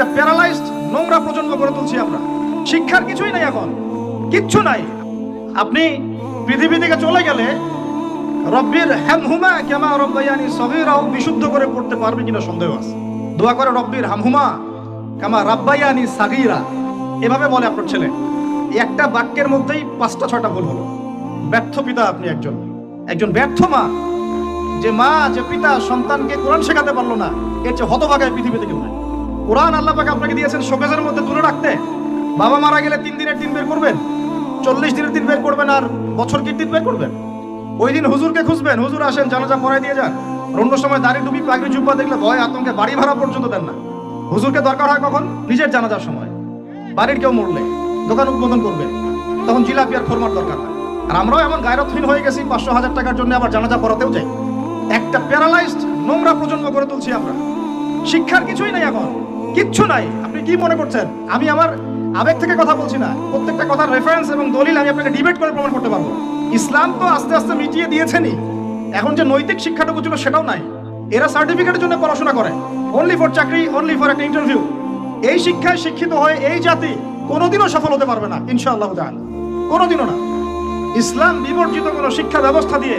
একটা প্যারালাইজড নোংরা প্রজন্ম গড়ে তুলছি আমরা। শিক্ষার কিছুই নাই এখন, কিচ্ছু নাই। আপনি পৃথিবী থেকে চলে গেলে রব্বির হ্যামহুমা কেমা রব্বাইয়ানি সগীরাও বিশুদ্ধ করে পড়তে পারবে কিনা সন্দেহ আছে। দোয়া করে রব্বির হামহুমা কামা রাব্বাইয়ানি সাগীরা। এভাবে বলে আপনার ছেলে। একটা বাক্যের মধ্যেই পাঁচটা, ছয়টা ভুল হলো। ব্যর্থ পিতা আপনি একজন। একজন ব্যর্থ মা। যে মা, যে পিতা সন্তানকে কোরআন শেখাতে পারল না, এর চেয়ে হতভাগায় পৃথিবীতে কেউ কোরআন আল্লাহ আপনাকে দিয়েছেন শোকেজের মধ্যে তুলে রাখতে। বাবা মারা গেলে তিন দিনের দিন বের করবেন, চল্লিশ দিনের দিন বের করবেন আর বছর কি বের করবেন। ওই দিন হুজুরকে খুঁজবেন, হুজুর আসেন, জানাজা পড়াই দিয়ে যান। অন্য সময় দাড়ি ডুবি পাগড়ি, জুব্বা দেখলে ভয়, আতঙ্কে বাড়ি ভাড়া পর্যন্ত দেন না। হুজুরকে দরকার হয় কখন? নিজের জানাজার সময়। বাড়ির কেউ মরলে দোকান উদ্বোধন করবে, তখন জিলাপি আর খোরমার দরকার হয়। আর আমরাও এমন গায়রতহীন হয়ে গেছি, পাঁচশো হাজার টাকার জন্য আবার জানাজা পড়াতেও যাই। একটা প্যারালাইজড নোংরা প্রজন্ম করে তুলছি আমরা। শিক্ষার কিছুই নাই এখন। কিচ্ছু নাই। আপনি কি মনে করছেন? আমি আমার আবেগ থেকে কথা বলছি না। প্রত্যেকটা কথার রেফারেন্স এবং দলিল আমি আপনাকে ডিবেট করে প্রমাণ করতে পারব। ইসলাম তো আস্তে আস্তে মিটিয়ে দিয়েছেনই। এখন যে নৈতিক শিক্ষাটুকু ছিল সেটাও নাই। এরা সার্টিফিকেটের জন্য পড়াশোনা করে। অনলি ফর চাকরি অনলি ফর একটা ইন্টারভিউ এই শিক্ষায় শিক্ষিত হয়ে এই জাতি কোনোদিনও সফল হতে পারবে না, ইনশাআল্লাহ জান কোনোদিনও না। ইসলাম বিবর্জিত কোনো শিক্ষা ব্যবস্থা দিয়ে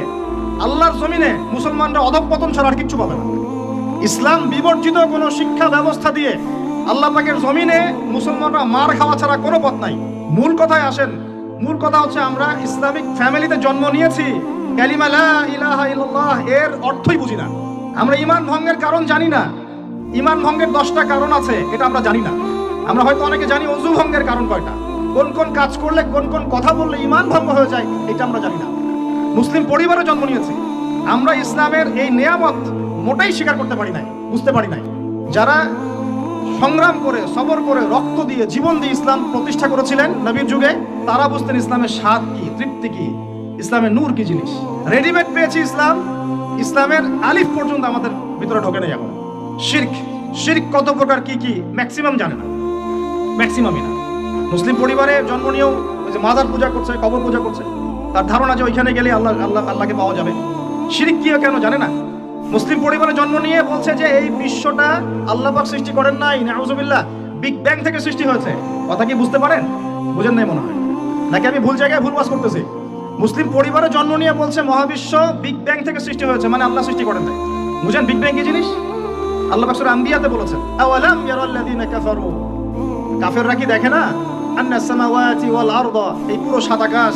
আল্লাহর জমিনে মুসলমানরা অধঃপতন ছাড়া আর কিচ্ছু পাবে না। ইসলাম বিবর্জিত কোনো শিক্ষা ব্যবস্থা দিয়ে আল্লাহ পাকের জমিনে মুসলমানরা মার খাওয়া ছাড়া কোনো পথ নাই। মূল কথায় আসেন, মূল কথা হচ্ছে আমরা ইসলামিক ফ্যামিলিতে জন্ম নিয়েছি এর অর্থই বুঝি না। আমরা ইমান ভঙ্গের কারণ জানি না, ইমান ভঙ্গের দশটা কারণ আছে, এটা আমরা জানি না। আমরা হয়তো অনেকে জানি অজু ভঙ্গের কারণ কয়টা। কোন কোন কাজ করলে, কোন কোন কথা বললে ইমান ভঙ্গ হয়ে যায়, এটা আমরা জানি না। মুসলিম পরিবারে জন্ম নিয়েছি। আমরা ইসলামের এই নিয়ামত মোটেই স্বীকার করতে পারি নাই, বুঝতে পারি নাই। যারা সংগ্রাম করে, সবর করে, রক্ত দিয়ে, জীবন দিয়ে ইসলাম প্রতিষ্ঠা করেছিলেন নবীর যুগে, তারা বুঝতেন ইসলামের স্বাদ কি, তৃপ্তি কি, ইসলামের নূর কি জিনিস। রেডিমেড পেয়েছি ইসলাম, ইসলামের আলিফ পর্যন্ত আমাদের ভিতরে ঢোকে নেই এখন। শির্ক শির্ক কত প্রকার কি কি ম্যাক্সিমাম জানে না। ম্যাক্সিমামই না। মুসলিম পরিবারে জন্ম নিয়েও ওই যে মাজার পূজা করছে, কবর পূজা করছে, তার ধারণা যে ওইখানে গেলে আল্লাহ আল্লাহ, আল্লাহকে পাওয়া যাবে। শিরিক কি কেন জানে না। মুসলিম পরিবারে জন্ম নিয়ে বলছে যে এই বিশ্বটা আল্লাহ পাক সৃষ্টি করেন নাই, নাউজুবিল্লাহ। বিগ ব্যাং থেকে সৃষ্টি হয়েছে। কথা কি বুঝতে পারেন? বুঝেন নাই মনে হয়। নাকি আমি ভুল জায়গায় ভুল বাস করতেছি? মুসলিম পরিবারে জন্ম নিয়ে বলছে মহাবিশ্ব বিগ ব্যাং থেকে সৃষ্টি হয়েছে মানে আল্লাহ সৃষ্টি করেন নাই। বুঝেন বিগ ব্যাং কি জিনিস? আল্লাহ পাক সূরা আম্বিয়াতে বলেছেন আওয়ালাম ইয়ারাল্লাযীনা কাফারু? কাফেররা কি দেখে না? আন্না সামাওয়াতি ওয়াল আরদ, এই পুরো সাত আকাশ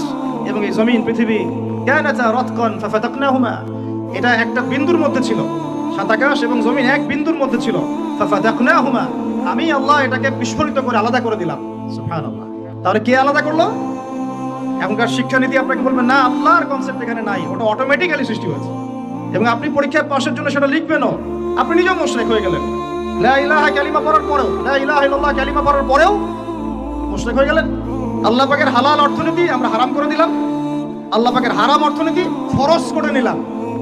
এবং এই জমিন, পৃথিবী। কানাতা রাতকান ফাফাতাকনাহুমা। এটা একটা বিন্দুর মধ্যে ছিল। সাত আকাশ এবং জমিন এক বিন্দুর মধ্যে ছিল। আমি আল্লাহ এটাকে বিস্ফোরিত করে আলাদা করে দিলাম। তাহলে কে আলাদা করল? এখনকার শিক্ষানীতি আপনাকে বলবে, না, আল্লাহর কনসেপ্ট এখানে নাই। ওটা অটোমেটিক্যালি সৃষ্টি হয়েছে। এবং আপনি পরীক্ষায় পাশের জন্য সেটা লিখবেনও। আপনি নিজেও মোশরেক হয়ে গেলেন। লা কালিমা পড়ার পরেও, লা কালিমা পড়ার পরেও মুশরিক হয়ে গেলেন। আল্লাহ পাকের হালাল অর্থনীতি আমরা হারাম করে দিলাম। আল্লাহ পাকের হারাম অর্থনীতি ফরজ করে নিলাম।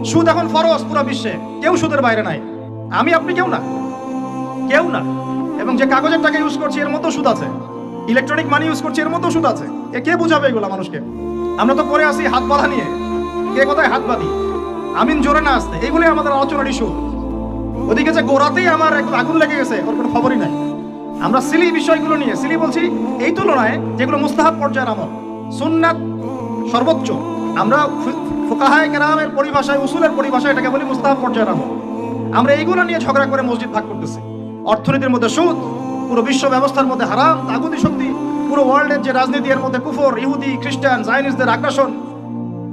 সুদ এখন ফরজ পুরো বিশ্বে। কেউ সুদের বাইরে নাই। আমি, আপনি কেউ না। কেউ না। এবং যে কাগজের টাকা ইউজ করছি, এর মতো সুদ আছে। ইলেকট্রনিক মানি ইউজ করছি, এর মতো সুদ আছে। এ কে বুঝাবে এগুলো মানুষকে? আমরা তো পরে আসি হাত বাঁধা নিয়ে। কে কোথায় হাত বাঁধি? আমিন জোরে না আসতে। এগুলোই আমাদের আলোচনার ইস্যু ওদিকে যে গোড়াতেই আমার একটু আগুন লেগে গেছে, ওর কোনো খবরই নাই। আমরা সিলি বিষয়গুলো নিয়ে, সিলি বলছি, এই তুলনায় যেগুলো মুস্তাহাব পর্যায়ের আমল, সুন্নাত সর্বোচ্চ। আমরা ফোকাহায় কেরামের পরিভাষায়, উসুলের পরিভাষায় এটাকে বলি মুস্তাহাব পর্যায়ের আমল। আমরা এইগুলো নিয়ে ঝগড়া করে মসজিদ ভাগ করতেছি। অর্থনীতির মধ্যে সুদ, পুরো বিশ্ব ব্যবস্থার মধ্যে হারাম তাগুদি শক্তি, পুরো ওয়ার্ল্ডের যে রাজনীতি এর মধ্যে কুফর, ইহুদি, খ্রিস্টান জাইনিসদের আগ্রাসন,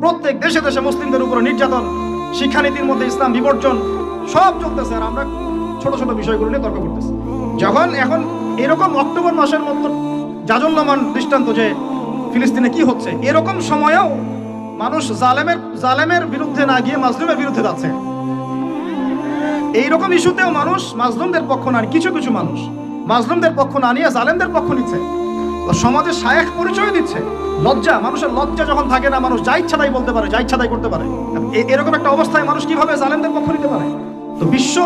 প্রত্যেক দেশে দেশে মুসলিমদের উপরে নির্যাতন, শিক্ষানীতির মধ্যে ইসলাম বিবর্জন, সব চলতেছে আর আমরা ছোট ছোট বিষয়গুলো নিয়ে তর্ক করতেছি। যখন, এখন এরকম অক্টোবর মাসের মতো জাজল্যমান দৃষ্টান্ত যে ফিলিস্তিনে কি হচ্ছে, এরকম সময়েও মানুষ জালেমের জালেমের বিরুদ্ধে না গিয়ে মাজলুমের বিরুদ্ধে যাচ্ছে। এইরকম ইস্যুতেও মানুষ মাজলুমদের পক্ষ না, কিছু কিছু মানুষ মাজলুমদের পক্ষ না নিয়ে জালেমদের পক্ষ নিচ্ছে। সমাজে শায়েখ পরিচয় দিচ্ছে। লজ্জা, মানুষের লজ্জা যখন থাকে না, মানুষ যা ইচ্ছা তাই বলতে পারে, যা ইচ্ছা তাই করতে পারে। এরকম একটা অবস্থায় মানুষ কীভাবে জালেমদের পক্ষ নিতে পারে? তো বিশ্ব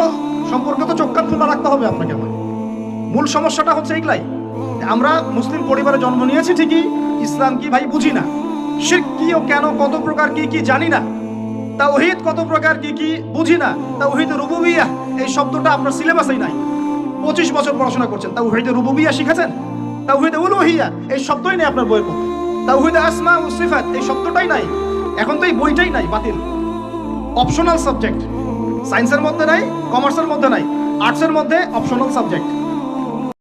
সম্পর্কে তো চোখ কান খোলা রাখতে হবে আপনাকে আমার মূল সমস্যাটা হচ্ছে এইগুলাই আমরা মুসলিম পরিবারে জন্ম নিয়েছি ঠিকই, ইসলাম কি ভাই বুঝি না। শিরক কি ও কেন, কত প্রকার কি কি জানি না। তাওহীদ কত প্রকার কি কি বুঝি না। তা তাওহীদ রুবুবিয়াহ এই শব্দটা আপনার সিলেবাসেই নাই। পঁচিশ বছর পড়াশোনা করছেন। তাও হইতে রুবুবিয়া শিখেছেন? তাও হইতে উলুহিয়া, এই শব্দই নেই আপনার বইয়ের মধ্যে। তাও হইতে আসমা ও সিফাত, এই শব্দটাই নাই। এখন তো এই বইটাই নাই, বাতিল। অপশনাল সাবজেক্ট সায়েন্সের মধ্যে নাই কমার্সের মধ্যে নাই। আর্টসের মধ্যে অপশনাল সাবজেক্ট